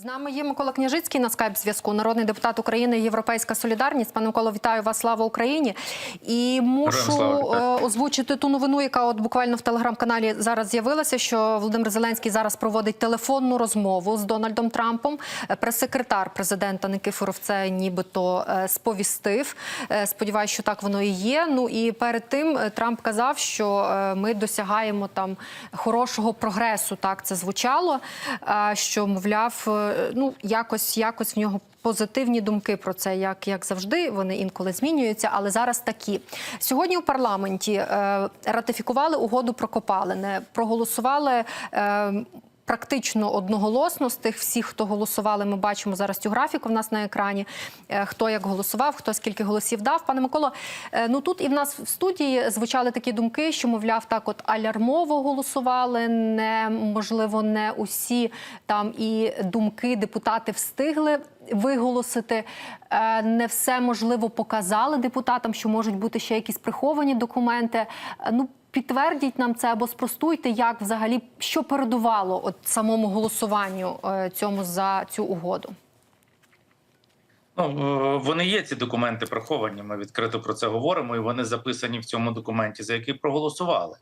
З нами є Микола Княжицький на скайп зв'язку, народний депутат України, Європейська Солідарність. Пане Миколо, вітаю вас. Слава Україні! І мушу слава, е, озвучити ту новину, яка от буквально в телеграм-каналі зараз з'явилася. Що Володимир Зеленський зараз проводить телефонну розмову з Дональдом Трампом. Е, Прес-секретар президента Никифоров це нібито е, сповістив. Сподіваюсь, що так воно і є. Ну і перед тим Трамп казав, що ми досягаємо там хорошого прогресу. Так це звучало. Що мовляв, ну якось якось в нього. Позитивні думки про це, як, як завжди, вони інколи змінюються, але зараз такі. Сьогодні у парламенті е, ратифікували угоду про копалини, проголосували. Практично одноголосно з тих всіх, хто голосували, ми бачимо зараз цю графіку в нас на екрані. е, Хто як голосував, хто скільки голосів дав. Пане Миколо, е, ну тут і в нас в студії звучали такі думки, що мовляв, так от алярмово голосували. Не можливо, не усі там і думки депутати встигли виголосити. Е, Не все можливо показали депутатам, що можуть бути ще якісь приховані документи. Ну підтвердіть нам це або спростуйте, як взагалі що передувало от самому голосуванню е, цьому за цю угоду. Ну е, вони є ці документи приховані. Ми відкрито про це говоримо, і вони записані в цьому документі, за який проголосували.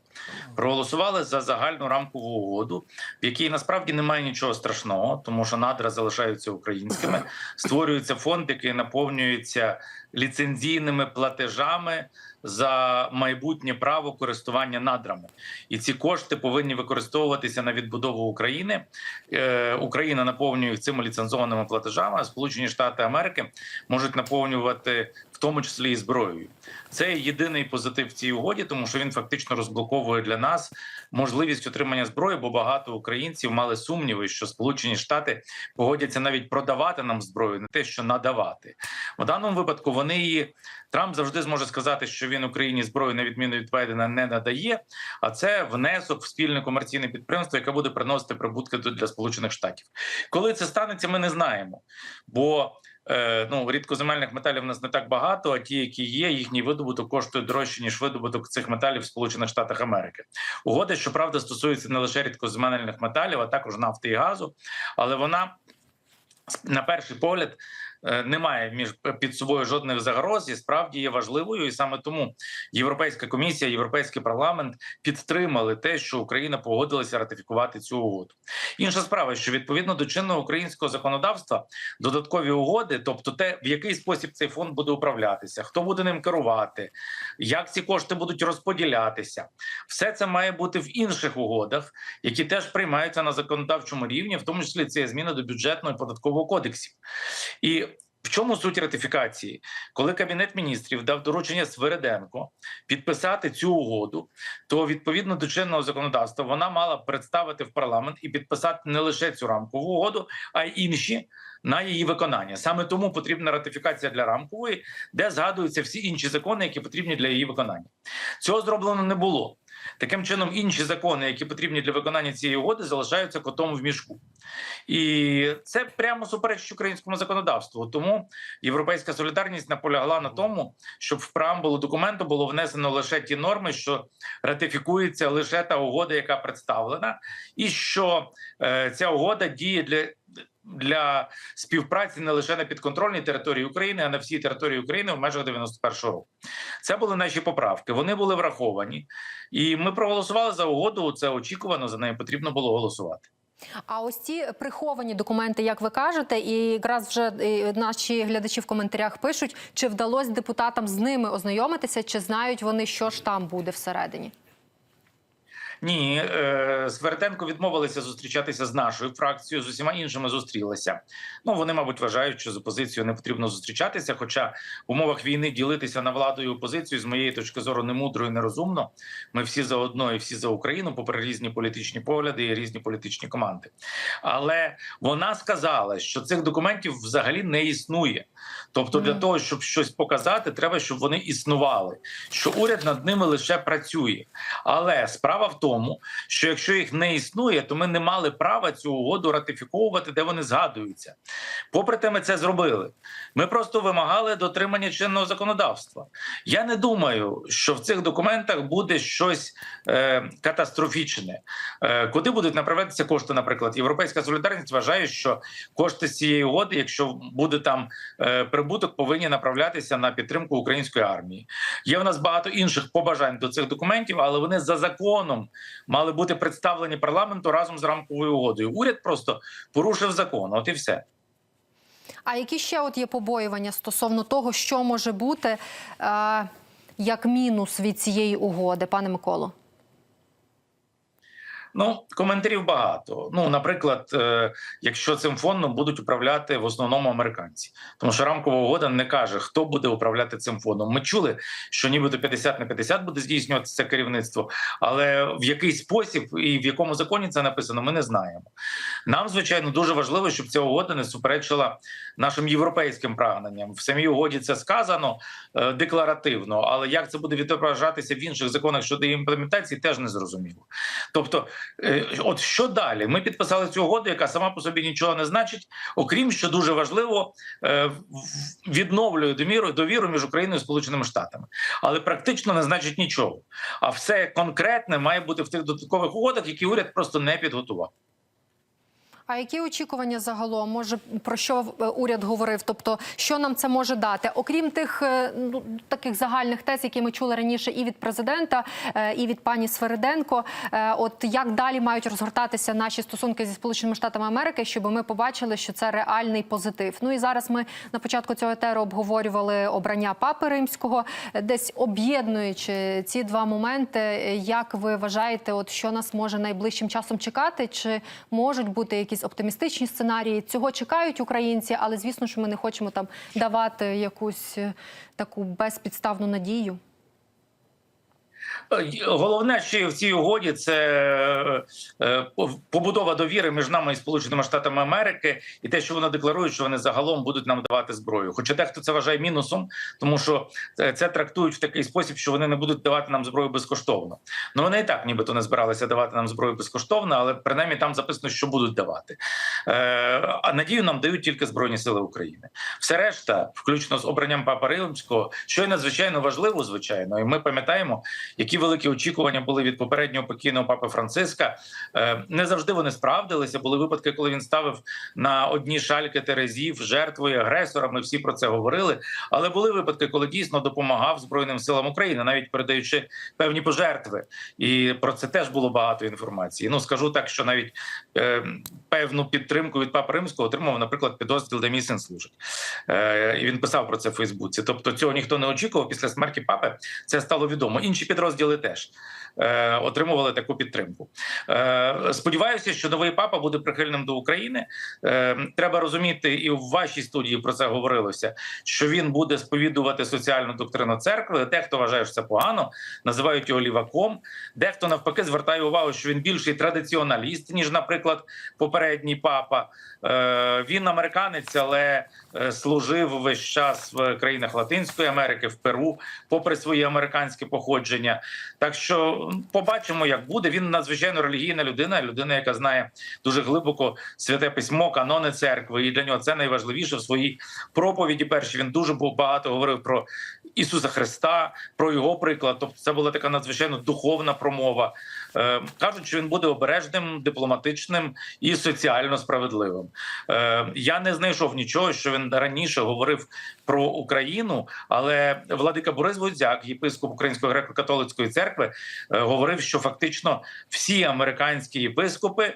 Проголосували за загальну рамкову угоду, в якій насправді немає нічого страшного, тому що надра залишаються українськими. Створюється фонд, який наповнюється ліцензійними платежами за майбутнє право користування надрами, і ці кошти повинні використовуватися на відбудову України. Е, Україна наповнює їх цими ліцензованими платежами. А Сполучені Штати Америки можуть наповнювати в тому числі і зброєю. Це єдиний позитив в цій угоді, тому що він фактично розблоковує для нас можливість отримання зброї, бо багато українців мали сумніви, що Сполучені Штати погодяться навіть продавати нам зброю, не те, що надавати. В даному випадку вони її Трамп завжди зможе сказати, що він Україні зброю на відміну від Байдена не надає. А це внесок в спільне комерційне підприємство, яке буде приносити прибутки для Сполучених Штатів. Коли це станеться, ми не знаємо. Бо ну рідкоземельних металів у нас не так багато. А ті, які є, їхній видобуток коштує дорожче ніж видобуток цих металів в Сполучених Штатах Америки. Угода, щоправда, стосується не лише рідкоземельних металів, а також нафти і газу, але вона на перший погляд е, немає між під собою жодних загроз і справді є важливою, і саме тому Європейська комісія, Європейський парламент підтримали те, що Україна погодилася ратифікувати цю угоду. Інша справа, що відповідно до чинного українського законодавства додаткові угоди, тобто те, в який спосіб цей фонд буде управлятися, хто буде ним керувати, як ці кошти будуть розподілятися, все це має бути в інших угодах, які теж приймаються на законодавчому рівні, в тому числі це зміни до бюджетного і податкового кодексів. І в чому суть ратифікації? Коли кабінет міністрів дав доручення Свириденко підписати цю угоду, то відповідно до чинного законодавства вона мала представити в парламент і підписати не лише цю рамкову угоду, а й інші на її виконання. Саме тому потрібна ратифікація для рамкової, де згадуються всі інші закони, які потрібні для її виконання. Цього зроблено не було. Таким чином, інші закони, які потрібні для виконання цієї угоди, залишаються котом в мішку, і це прямо суперечить українському законодавству. Тому європейська солідарність наполягла на тому, щоб в преамбулу документу було внесено лише ті норми, що ратифікується лише та угода, яка представлена, і що е, ця угода діє для. Для співпраці не лише на підконтрольній території України, а на всій території України в межах 91-го року. Це були наші поправки. Вони були враховані, і ми проголосували за угоду. Це очікувано. За нею потрібно було голосувати. А ось ці приховані документи, як ви кажете, і якраз вже наші глядачі в коментарях пишуть, чи вдалося депутатам з ними ознайомитися, чи знають вони, що ж там буде всередині. Ні, е, Сверденко відмовилися зустрічатися з нашою фракцією, з усіма іншими зустрілися. Ну вони, мабуть, вважають, що з опозицією не потрібно зустрічатися. Хоча в умовах війни ділитися на владу і опозицію з моєї точки зору не мудро і нерозумно. Ми всі за одно і всі за Україну, попри різні політичні погляди і різні політичні команди. Але вона сказала, що цих документів взагалі не існує. Тобто, для того, щоб щось показати, треба, щоб вони існували. Що уряд над ними лише працює. Але справа в тому. Тому, що якщо їх не існує, то ми не мали права цю угоду ратифіковувати, де вони згадуються. Попри те, ми це зробили. Ми просто вимагали дотримання чинного законодавства. Я не думаю, що в цих документах буде щось е, катастрофічне. Е, куди будуть направлятися кошти? Наприклад, європейська солідарність вважає, що кошти цієї угоди, якщо буде там е, прибуток, повинні направлятися на підтримку української армії. Є в нас багато інших побажань до цих документів, але вони за законом мали бути представлені парламенту разом з рамковою угодою. Уряд просто порушив закон. От і все. А які ще от є побоювання стосовно того, що може бути е, як мінус від цієї угоди, пане Миколо? Ну, коментарів багато. Ну, наприклад, е, якщо цим фондом будуть управляти в основному американці, тому що рамкова угода не каже, хто буде управляти цим фондом. Ми чули, що нібито 50 на 50 буде здійснюватися це керівництво, але в який спосіб і в якому законі це написано, ми не знаємо. Нам, звичайно, дуже важливо, щоб ця угода не суперечила нашим європейським прагненням. В самій угоді це сказано е, декларативно, але як це буде відображатися в інших законах щодо імплементації, теж не зрозуміло. Тобто, от що далі? Ми підписали цю угоду, яка сама по собі нічого не значить, окрім що дуже важливо, е, відновлює довіру, довіру між Україною і Сполученими Штатами, але практично не значить нічого. А все конкретне має бути в тих додаткових угодах, які уряд просто не підготував. А які очікування загалом? Може про що е, уряд говорив? Тобто, що нам це може дати? Окрім тих е, ну таких загальних тез, які ми чули раніше, і від президента, е, і від пані Свериденко. От як далі мають розгортатися наші стосунки зі Сполученими Штатами Америки, щоб ми побачили, що це реальний позитив. Ну і зараз ми на початку цього етеру обговорювали обрання папи римського, десь об'єднуючи ці два моменти. Як ви вважаєте, от що нас може найближчим часом чекати? Чи можуть бути якісь оптимістичні сценарії? Цього чекають українці, але звісно, що ми не хочемо там давати якусь е, таку безпідставну надію. Е, Головне, що в цій угоді, це е, побудова довіри між нами і Сполученими Штатами Америки, і те, що вони декларують, що вони загалом будуть нам давати зброю. Хоча дехто це вважає мінусом, тому що це трактують в такий спосіб, що вони не будуть давати нам зброю безкоштовно. Ну вони і так, нібито не збиралися давати нам зброю безкоштовно, але принаймні там записано, що будуть давати. Е, А надію нам дають тільки збройні сили України. Все решта, включно з обранням Папа Римського, що є надзвичайно важливо, звичайно, і ми пам'ятаємо, які великі очікування були від попереднього покійного папи Франциска. Е, Не завжди вони справдилися. Були випадки, коли він ставив на одні шальки терезів жертвою агресора. Ми всі про це говорили. Але були випадки, коли дійсно допомагав Збройним силам України, навіть передаючи певні пожертви. І про це теж було багато інформації. Ну скажу так, що навіть е, певну підтримку від папи римського отримав, наприклад, підозріл, де мій син служить. Е, і він писав про це в Фейсбуці. Тобто цього ніхто не очікував. Після смерті папи це стало відомо. Інші підрозділи теж отримували таку підтримку. Е, сподіваюся, що новий папа буде прихильним до України. Е, треба розуміти, і в вашій студії про це говорилося, що він буде сповідувати соціальну доктрину церкви. Дехто вважає, що це погано, називають його ліваком. Дехто навпаки звертає увагу, що він більший традиціоналіст, ніж, наприклад, попередній папа. Е, він американець, але е, служив весь час в країнах Латинської Америки, в Перу, попри своє американське походження. Так що побачимо, як буде. Він надзвичайно релігійна людина, людина, яка знає дуже глибоко святе письмо, канони церкви. І для нього це найважливіше в своїй проповіді. Перші він дуже багато говорив про Ісуса Христа, про його приклад. Тобто, це була така надзвичайно духовна промова. Е, кажуть, що він буде обережним, дипломатичним і соціально справедливим. Е, я не знайшов нічого, що він раніше говорив про Україну, але владика Борис Гудзяк, єпископ Української греко-католицької церкви, е, говорив, що фактично всі американські єпископи.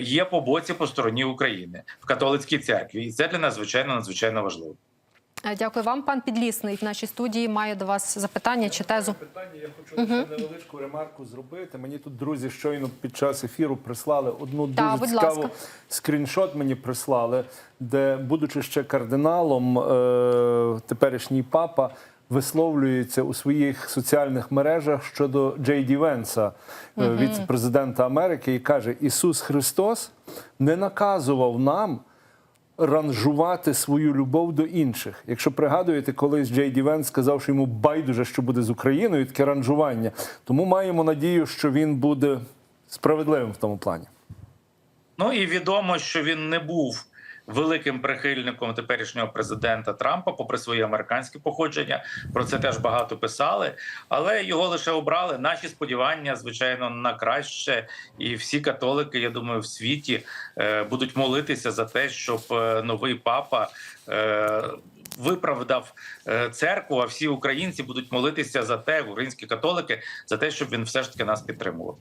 Є по боці по стороні України в католицькій церкві, і це для нас звичайно надзвичайно важливо. Е, Дякую вам, пан Підлісний. В нашій студії має до вас запитання чи тезу. Питання я хочу невеличку ремарку зробити. Мені тут друзі щойно під час ефіру прислали одну дуже цікаву ласка. скріншот. Мені прислали, де, будучи ще кардиналом, е, теперішній папа висловлюється у своїх соціальних мережах щодо Джей Ді Венса, е, віце-президента Америки, і каже: Ісус Христос не наказував нам ранжувати свою любов до інших. Якщо пригадуєте, колись Джей Дівен сказав, що йому байдуже, що буде з Україною, таке ранжування. Тому маємо надію, що він буде справедливим в тому плані. Ну і відомо, що він не був великим прихильником теперішнього президента Трампа, попри своє американське походження. Про це теж багато писали. Але його лише обрали. Наші сподівання, звичайно, на краще. І всі католики, я думаю, в світі е, будуть молитися за те, щоб е, новий папа. Е, Виправдав церкву, а всі українці будуть молитися за те, українські католики, за те, щоб він все ж таки нас підтримував.